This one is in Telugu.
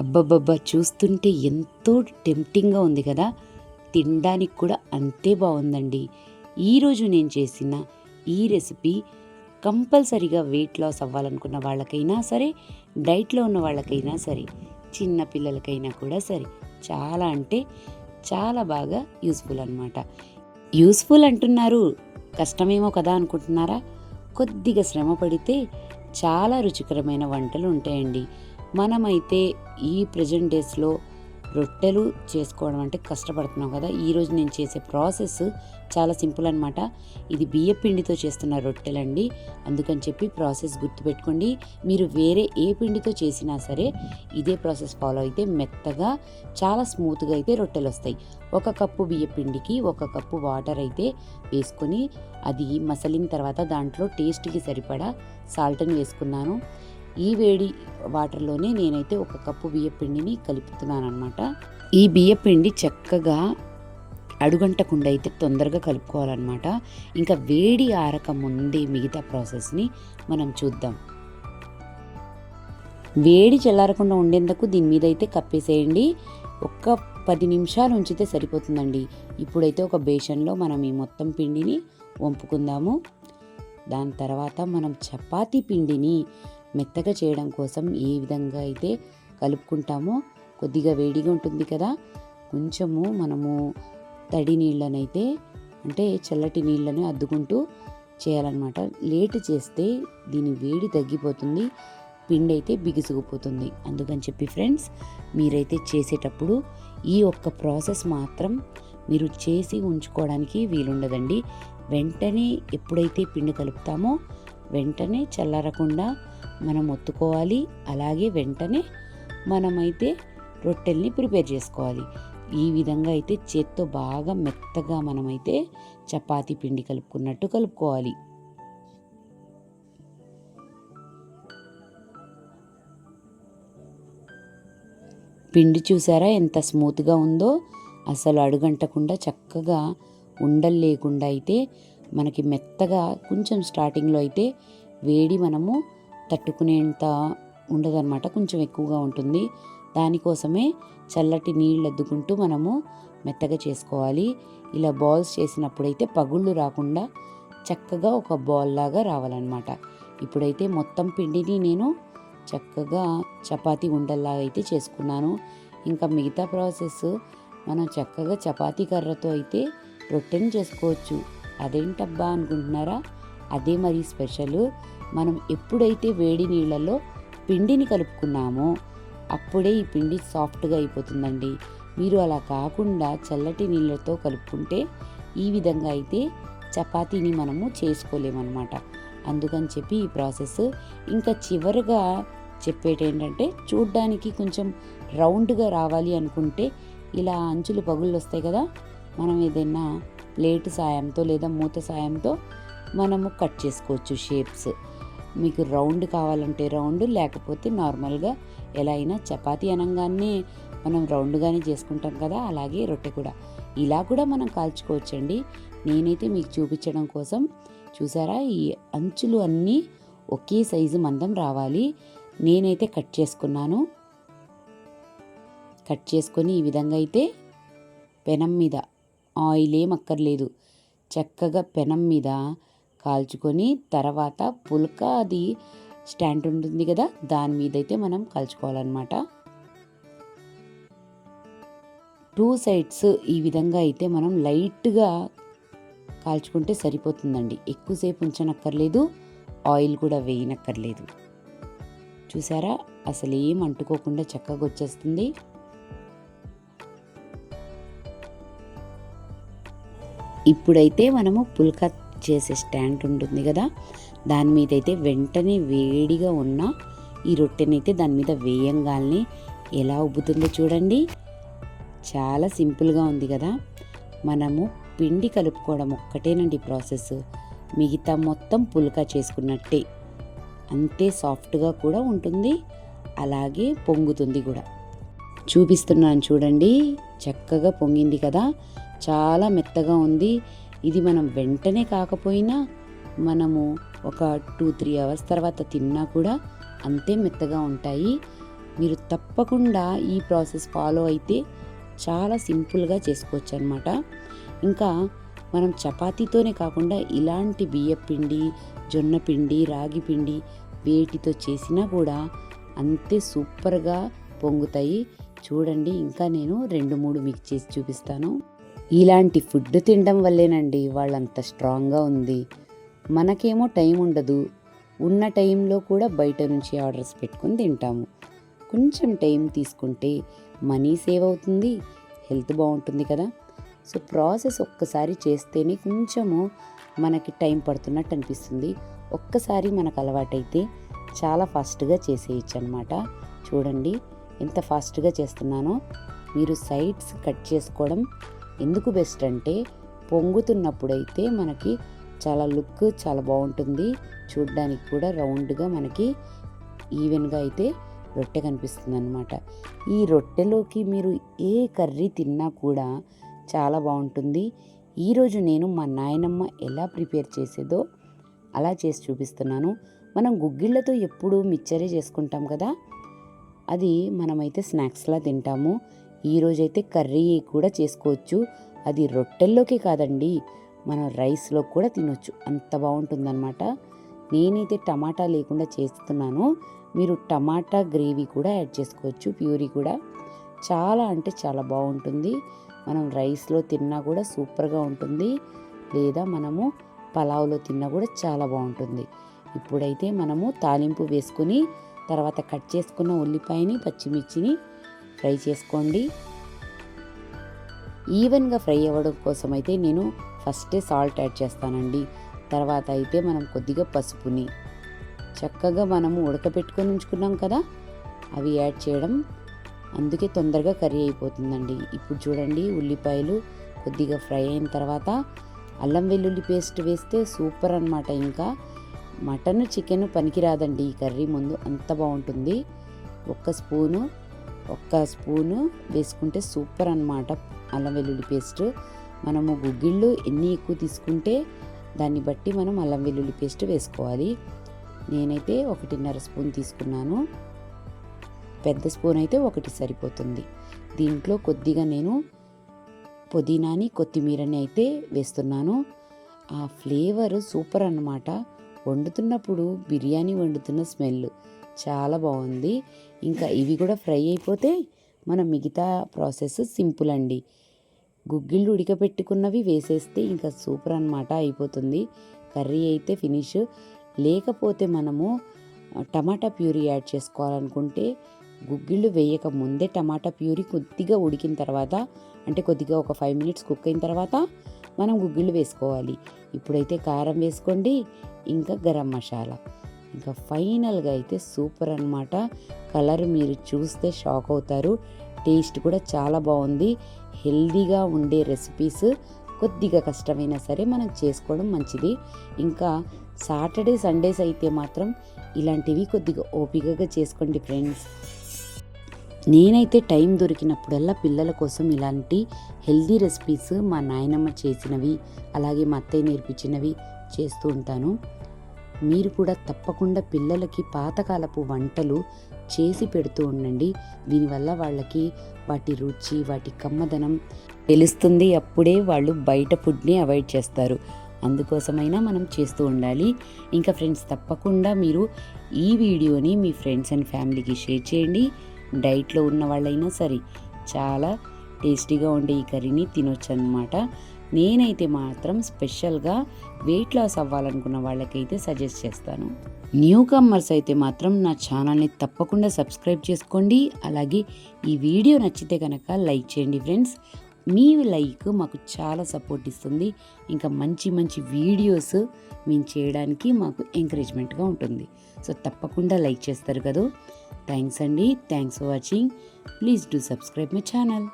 అబ్బబ్బబ్బా చూస్తుంటే ఎంతో టెంప్టింగ్గా ఉంది కదా? తినడానికి కూడా అంతే బాగుందండి. ఈరోజు నేను చేసిన ఈ రెసిపీ కంపల్సరీగా వెయిట్ లాస్ అవ్వాలనుకున్న వాళ్ళకైనా సరే డైట్లో ఉన్న వాళ్ళకైనా సరే చిన్న పిల్లలకైనా కూడా సరే చాలా అంటే చాలా బాగా యూస్ఫుల్ అనమాట యూస్ఫుల్ అంటున్నారు కష్టమేమో కదా అనుకుంటున్నారా? కొద్దిగా శ్రమ పడితే చాలా రుచికరమైన వంటలు ఉంటాయండి. మనమైతే ఈ ప్రజెంట్ డేస్లో రొట్టెలు చేసుకోవడం అంటే కష్టపడుతున్నాం కదా. ఈరోజు నేను చేసే ప్రాసెస్ చాలా సింపుల్ అనమాట ఇది బియ్య పిండితో చేస్తున్న రొట్టెలండి. అందుకని చెప్పి ప్రాసెస్ గుర్తుపెట్టుకోండి. మీరు వేరే ఏ పిండితో చేసినా సరే ఇదే ప్రాసెస్ ఫాలో అయితే మెత్తగా చాలా స్మూత్గా అయితే రొట్టెలు వస్తాయి ఒక కప్పు బియ్య పిండికి ఒక కప్పు వాటర్ అయితే వేసుకొని అది మసలిన తర్వాత దాంట్లో టేస్ట్కి సరిపడా సాల్ట్ని వేసుకున్నాను. ఈ వేడి వాటర్లోనే నేనైతే ఒక కప్పు బియ్యపిండిని కలుపుతున్నాను అనమాట ఈ బియ్యపిండి చక్కగా అడుగంటకుండా అయితే తొందరగా కలుపుకోవాలన్నమాట. ఇంకా వేడి ఆరక ముందే మిగతా ప్రాసెస్ని మనం చూద్దాం. వేడి చల్లారకుండా ఉండేందుకు దీని మీద అయితే కప్పేసేయండి. ఒక్క పది నిమిషాలు ఉంచితే సరిపోతుందండి. ఇప్పుడైతే ఒక బేషన్లో మనం ఈ మొత్తం పిండిని వంపుకుందాము. దాని తర్వాత మనం చపాతీ పిండిని మెత్తగా చేయడం కోసం ఏ విధంగా అయితే కలుపుకుంటామో కొద్దిగా వేడిగా ఉంటుంది కదా కొంచెము మనము తడి నీళ్ళనైతే అంటే చల్లటి నీళ్ళని అద్దుకుంటూ చేయాలన్నమాట. లేట్ చేస్తే దీని వేడి తగ్గిపోతుంది పిండి అయితే బిగుసుకుపోతుంది. అందుకని చెప్పి ఫ్రెండ్స్ మీరైతే చేసేటప్పుడు ఈ ఒక్క ప్రాసెస్ మాత్రం మీరు చేసి ఉంచుకోవడానికి వీలుండదండి. వెంటనే ఎప్పుడైతే పిండి కలుపుతామో వెంటనే చల్లారకుండా మనం ఒత్తుకోవాలి. అలాగే వెంటనే మనమైతే రొట్టెల్ని ప్రిపేర్ చేసుకోవాలి. ఈ విధంగా అయితే చేత్తో బాగా మెత్తగా మనమైతే చపాతీ పిండి కలుపుకున్నట్టు కలుపుకోవాలి. పిండి చూసారా ఎంత స్మూత్గా ఉందో? అసలు అడుగంటకుండా చక్కగా ఉండలు లేకుండా అయితే మనకి మెత్తగా కొంచెం స్టార్టింగ్లో అయితే వేడి మనము తట్టుకునేంత ఉండదన్నమాట. కొంచెం ఎక్కువగా ఉంటుంది. దానికోసమే చల్లటి నీళ్ళు అద్దుకుంటూ మనము మెత్తగా చేసుకోవాలి. ఇలా బాల్స్ చేసినప్పుడైతే పగుళ్ళు రాకుండా చక్కగా ఒక బాల్ లాగా రావాలన్నమాట. ఇప్పుడైతే మొత్తం పిండిని నేను చక్కగా చపాతీ ఉండల్లాగా అయితే చేసుకున్నాను. ఇంకా మిగతా ప్రాసెస్ మనం చక్కగా చపాతీ కర్రతో అయితే రొట్టెని చేసుకోవచ్చు. అదేంటబ్బా అనుకుంటున్నారా? అదే మరి స్పెషల్. మనం ఎప్పుడైతే వేడి నీళ్ళలో పిండిని కలుపుకున్నామో అప్పుడే ఈ పిండి సాఫ్ట్గా అయిపోతుందండి. మీరు అలా కాకుండా చల్లటి నీళ్ళతో కలుపుకుంటే ఈ విధంగా అయితే చపాతీని మనము చేసుకోలేమన్నమాట. అందుకని చెప్పి ఈ ప్రాసెస్ ఇంకా చివరిగా చెప్పేటి ఏంటంటే చూడ్డానికి కొంచెం రౌండ్గా రావాలి అనుకుంటే ఇలా అంచులు పగుళ్ళు వస్తాయి కదా మనం ఏదైనా ప్లేట్ సాయంతో లేదా మూత సాయంతో మనము కట్ చేసుకోవచ్చు షేప్స్. మీకు రౌండ్ కావాలంటే రౌండ్ లేకపోతే నార్మల్గా ఎలా అయినా చపాతీ అనగానే మనం రౌండ్గానే చేసుకుంటాం కదా అలాగే రొట్టె కూడా. ఇలా కూడా మనం కాల్చుకోవచ్చండి. నేనైతే మీకు చూపించడం కోసం చూసారా ఈ అంచులు అన్నీ ఒకే సైజు మందం రావాలి. నేనైతే కట్ చేసుకున్నాను. కట్ చేసుకొని ఈ విధంగా అయితే పెనం మీద ఆయిల్ ఏం అక్కర్లేదు. చక్కగా పెనం మీద కాల్చుకొని తర్వాత పుల్క అది స్టాండ్ ఉంటుంది కదా దాని మీద అయితే మనం కాల్చుకోవాలన్నమాట. టూ సైడ్స్ ఈ విధంగా అయితే మనం లైట్గా కాల్చుకుంటే సరిపోతుందండి. ఎక్కువసేపు ఉంచనక్కర్లేదు ఆయిల్ కూడా వేయనక్కర్లేదు. చూసారా? అసలు ఏం అంటుకోకుండా చక్కగా వచ్చేస్తుంది. ఇప్పుడైతే మనము పుల్క చేసే స్టాండ్ ఉంటుంది కదా దాని మీద అయితే వెంటనే వేడిగా ఉన్న ఈ రొట్టెనైతే దాని మీద వేయంగానే ఎలా ఉబ్బుతుందో చూడండి. చాలా సింపుల్గా ఉంది కదా. మనము పిండి కలుపుకోవడం ఒక్కటేనండి ప్రాసెస్. మిగతా మొత్తం పుల్కా చేసుకున్నట్టే. అంతే సాఫ్ట్గా కూడా ఉంటుంది. అలాగే పొంగుతుంది కూడా. చూపిస్తున్నాను చూడండి. చక్కగా పొంగింది కదా. చాలా మెత్తగా ఉంది. ఇది మనం వెంటనే కాకపోయినా మనము ఒక టూ త్రీ అవర్స్ తర్వాత తిన్నా కూడా అంతే మెత్తగా ఉంటాయి. మీరు తప్పకుండా ఈ ప్రాసెస్ ఫాలో అయితే చాలా సింపుల్గా చేసుకోవచ్చు అనమాట ఇంకా మనం చపాతీతోనే కాకుండా ఇలాంటి బియ్యపిండి జొన్న పిండి రాగి పిండి వేటితో చేసినా కూడా అంతే సూపర్గా పొంగుతాయి. చూడండి ఇంకా నేను రెండు మూడు మిక్స్ చేసి చూపిస్తాను. ఇలాంటి ఫుడ్ తినడం వల్లేనండి వాళ్ళంత స్ట్రాంగ్గా ఉంది. మనకేమో టైం ఉండదు. ఉన్న టైంలో కూడా బయట నుంచి ఆర్డర్స్ పెట్టుకొని తింటాము. కొంచెం టైం తీసుకుంటే మనీ సేవ్ అవుతుంది హెల్త్ బాగుంటుంది కదా. సో ప్రాసెస్ ఒక్కసారి చేస్తేనే కొంచెము మనకి టైం పడుతున్నట్టు అనిపిస్తుంది. ఒక్కసారి మనకు అలవాటైతే చాలా ఫాస్ట్గా చేసేయచ్చు అనమాట చూడండి ఎంత ఫాస్ట్గా చేస్తున్నానో. మీరు సైడ్స్ కట్ చేసుకోవడం ఎందుకు బెస్ట్ అంటే పొంగుతున్నప్పుడైతే మనకి చాలా లుక్ చాలా బాగుంటుంది. చూడ్డానికి కూడా రౌండ్గా మనకి ఈవెన్గా అయితే రొట్టె కనిపిస్తుంది అనమాట ఈ రొట్టెలోకి మీరు ఏ కర్రీ తిన్నా కూడా చాలా బాగుంటుంది. ఈరోజు నేను మా నాయనమ్మ ఎలా ప్రిపేర్ చేసేదో అలా చేసి చూపిస్తున్నాను. మనం గుగ్గిళ్ళతో ఎప్పుడు మిక్చరే చేసుకుంటాం కదా? అది మనమైతే స్నాక్స్లా తింటాము. ఈరోజైతే కర్రీ కూడా చేసుకోవచ్చు. అది రొట్టెల్లోకి కాదండి మనం రైస్లో కూడా తినొచ్చు. అంత బాగుంటుందన్నమాట. నేనైతే టమాటా లేకుండా చేస్తున్నాను. మీరు టమాటా గ్రేవీ కూడా యాడ్ చేసుకోవచ్చు ప్యూరీ కూడా. చాలా అంటే చాలా బాగుంటుంది. మనం రైస్లో తిన్నా కూడా సూపర్గా ఉంటుంది. లేదా మనము పలావ్లో తిన్నా కూడా చాలా బాగుంటుంది. ఇప్పుడైతే మనము తాలింపు వేసుకుని తర్వాత కట్ చేసుకున్న ఉల్లిపాయని పచ్చిమిర్చిని ఫ్రై చేసుకోండి. ఈవెన్గా ఫ్రై అవ్వడం కోసం అయితే నేను ఫస్టే సాల్ట్ యాడ్ చేస్తానండి. తర్వాత అయితే మనం కొద్దిగా పసుపుని చక్కగా మనము ఉడకబెట్టుకొని ఉంచుకున్నాం కదా అవి యాడ్ చేయడం అందుకే తొందరగా కర్రీ అయిపోతుందండి. ఇప్పుడు చూడండి ఉల్లిపాయలు కొద్దిగా ఫ్రై అయిన తర్వాత అల్లం వెల్లుల్లి పేస్ట్ వేస్తే సూపర్ అనమాట ఇంకా మటన్ చికెన్ పనికిరాదండి. ఈ కర్రీ ముందు అంత బాగుంటుంది. ఒక్క స్పూను ఒక్క స్పూను వేసుకుంటే సూపర్ అనమాట అల్లం వెల్లుల్లి పేస్ట్. మనము గుగ్గిళ్ళు ఎన్ని ఎక్కువ తీసుకుంటే దాన్ని బట్టి మనం అల్లం వెల్లుల్లి పేస్ట్ వేసుకోవాలి. నేనైతే ఒకటిన్నర స్పూన్ తీసుకున్నాను. పెద్ద స్పూన్ అయితే ఒకటి సరిపోతుంది. దీంట్లో కొద్దిగా నేను పుదీనాని కొత్తిమీరని అయితే వేస్తున్నాను. ఆ ఫ్లేవర్ సూపర్ అన్నమాట. వండుతున్నప్పుడు బిర్యానీ వండుతున్న స్మెల్ చాలా బాగుంది. ఇంకా ఇవి కూడా ఫ్రై అయిపోతే మన మిగతా ప్రాసెస్ సింపుల్ అండి. గుగ్గిళ్ళు ఉడకపెట్టుకున్నవి వేసేస్తే ఇంకా సూపర్ అనమాట అయిపోతుంది. కర్రీ అయితే ఫినిష్. లేకపోతే మనము టమాటా ప్యూరీ యాడ్ చేసుకోవాలనుకుంటే గుగ్గిళ్ళు వేయక ముందే టమాటా ప్యూరీ కొద్దిగా ఉడికిన తర్వాత అంటే కొద్దిగా ఒక ఫైవ్ మినిట్స్ కుక్ అయిన తర్వాత మనం గుగ్గిళ్ళు వేసుకోవాలి. ఇప్పుడైతే కారం వేసుకోండి ఇంకా గరం మసాలా. ఇంకా ఫైనల్గా అయితే సూపర్ అనమాట కలర్ మీరు చూస్తే షాక్ అవుతారు. టేస్ట్ కూడా చాలా బాగుంది. హెల్దీగా ఉండే రెసిపీస్ కొద్దిగా కష్టమైనా సరే మనం చేసుకోవడం మంచిది. ఇంకా సాటర్డే సండేస్ అయితే మాత్రం ఇలాంటివి కొద్దిగా ఓపికగా చేసుకోండి ఫ్రెండ్స్. నేనైతే టైం దొరికినప్పుడల్లా పిల్లల కోసం ఇలాంటి హెల్దీ రెసిపీస్ మా నాయనమ్మ చేసినవి అలాగే మా అత్తయ్య నేర్పించినవి చేస్తూ ఉంటాను. మీరు కూడా తప్పకుండా పిల్లలకి పాతకాలపు వంటలు చేసి పెడుతూ ఉండండి. దీనివల్ల వాళ్ళకి వాటి రుచి వాటి కమ్మదనం తెలుస్తుంది. అప్పుడే వాళ్ళు బయట ఫుడ్ని అవాయిడ్ చేస్తారు. అందుకోసమైనా మనం చేస్తూ ఉండాలి. ఇంకా ఫ్రెండ్స్ తప్పకుండా మీరు ఈ వీడియోని మీ ఫ్రెండ్స్ అండ్ ఫ్యామిలీకి షేర్ చేయండి. డైట్లో ఉన్న వాళ్ళైనా సరే చాలా టేస్టీగా ఉండే ఈ కర్రీని తినొచ్చు అనమాట నేనైతే మాత్రం స్పెషల్గా వెయిట్ లాస్ అవ్వాలనుకున్న వాళ్ళకైతే సజెస్ట్ చేస్తాను. న్యూ కమ్మర్స్ అయితే మాత్రం నా ఛానల్ని తప్పకుండా సబ్స్క్రైబ్ చేసుకోండి. అలాగే ఈ వీడియో నచ్చితే కనుక లైక్ చేయండి ఫ్రెండ్స్. మీ లైక్ మాకు చాలా సపోర్ట్ ఇస్తుంది. ఇంకా మంచి మంచి వీడియోస్ మేము చేయడానికి మాకు ఎంకరేజ్మెంట్గా ఉంటుంది. సో తప్పకుండా లైక్ చేస్తారు కదా. థ్యాంక్స్ అండి. Thanks for watching please do subscribe my channel